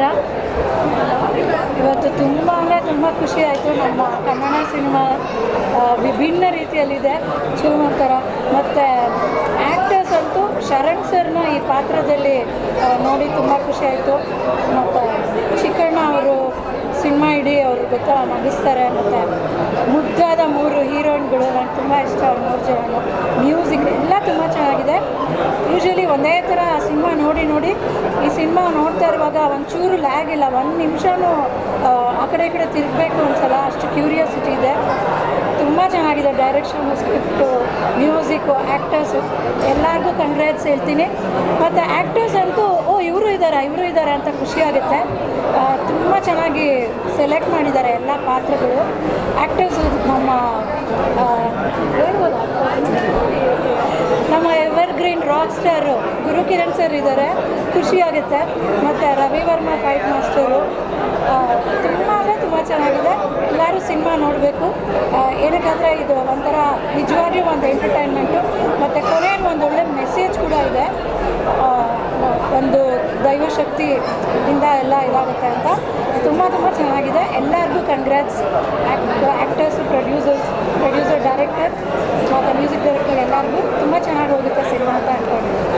ನಮಸ್ಕಾರ ಇವತ್ತು ತುಂಬ ಅಂದರೆ ತುಂಬ ಖುಷಿ ಆಯಿತು. ನಮ್ಮ ಕನ್ನಡ ಸಿನಿಮಾ ವಿಭಿನ್ನ ರೀತಿಯಲ್ಲಿದೆ. ಶಿವಮೊಗ್ಗರ ಮತ್ತು ಆ್ಯಕ್ಟರ್ಸ್ ಅಂತೂ ಶರಣ್ ಸರ್ನ ಈ ಪಾತ್ರದಲ್ಲಿ ನೋಡಿ ತುಂಬ ಖುಷಿ ಆಯಿತು. ಮತ್ತು ಚಿಕ್ಕಣ್ಣ ಅವರು ಸಿನಿಮಾ ಇಡೀ ಅವರು ಗೊತ್ತಾ ನಗಿಸ್ತಾರೆ. ಮತ್ತು ಮುದ್ದಾದ ಮೂರು ಹೀರೋಯಿನ್ಗಳು ನಂಗೆ ತುಂಬ ಇಷ್ಟ ಅವ್ರು ಮೂರು ಜನ ಮ್ಯೂಸಿಕ್ ಎಲ್ಲ ತುಂಬ ಚೆನ್ನಾಗಿದೆ ಯೂಶ್ವಲಿ ಒಂದೇ ಥರ ಸಿನಿಮಾ ನೋಡಿ ನೋಡಿ ಈ ಸಿನಿಮಾ ನೋಡ್ತಾ ಇರುವಾಗ ಒಂಚೂರು ಲ್ಯಾಗ್ ಇಲ್ಲ. ಒಂದು ನಿಮಿಷನೂ, ಆ ಕಡೆ ಈ ಕಡೆ ತಿರುಗಬೇಕು ಅನ್ಸಲ್ಲ ಅಷ್ಟು ಕ್ಯೂರಿಯಾಸಿಟಿ ಇದೆ. ತುಂಬ ಚೆನ್ನಾಗಿದೆ ಡೈರೆಕ್ಷನ್ ಸ್ಕ್ರಿಪ್ಟು ಮ್ಯೂಸಿಕ್ಕು ಆ್ಯಕ್ಟರ್ಸು ಎಲ್ಲರಿಗೂ ಕಂಗ್ರ್ಯಾಟ್ಸ್ ಹೇಳ್ತೀನಿ. ಮತ್ತು ಆ್ಯಕ್ಟರ್ಸ್ ಅಂತೂ, ಓ, ಇವರು ಇದ್ದಾರೆ ಇವರು ಇದ್ದಾರೆ ಅಂತ ಖುಷಿಯಾಗುತ್ತೆ ತುಂಬ ಚೆನ್ನಾಗಿ ಸೆಲೆಕ್ಟ್ ಮಾಡಿದ್ದಾರೆ ಎಲ್ಲ ಪಾತ್ರಗಳು. ಆ್ಯಕ್ಟರ್ಸ್ ನಮ್ಮ ಹೇಳ್ಬೋದು? ನಮ್ಮ evergreen rock star Gurukiran sir ಇದ್ದಾರೆ ಖುಷಿಯಾಗುತ್ತೆ ಮತ್ತು ರವಿ ವರ್ಮ ಫೈಟ್ ಮಾಸ್ಟರು ತುಂಬ ಅಂದರೆ ತುಂಬ ಚೆನ್ನಾಗಿದೆ. ಎಲ್ಲರೂ ಸಿನಿಮಾ ನೋಡಬೇಕು. ಏನಕ್ಕಂದರೆ ಇದು ಒಂಥರ ನಿಜವಾಗಿಯೂ ಒಂದು ಎಂಟರ್ಟೈನ್ಮೆಂಟು ಮತ್ತು ಕೊನೆಯಲ್ಲಿ ಒಂದು ಒಳ್ಳೆ ಮೆಸೇಜ್ ಕೂಡ ಇದೆ. ಒಂದು ದೈವಶಕ್ತಿಯಿಂದ ಎಲ್ಲ ಇದಾಗುತ್ತೆ ಅಂತ. ತುಂಬ ತುಂಬ ಚೆನ್ನಾಗಿದೆ. ಎಲ್ಲರಿಗೂ ಕಂಗ್ರ್ಯಾಟ್ಸ್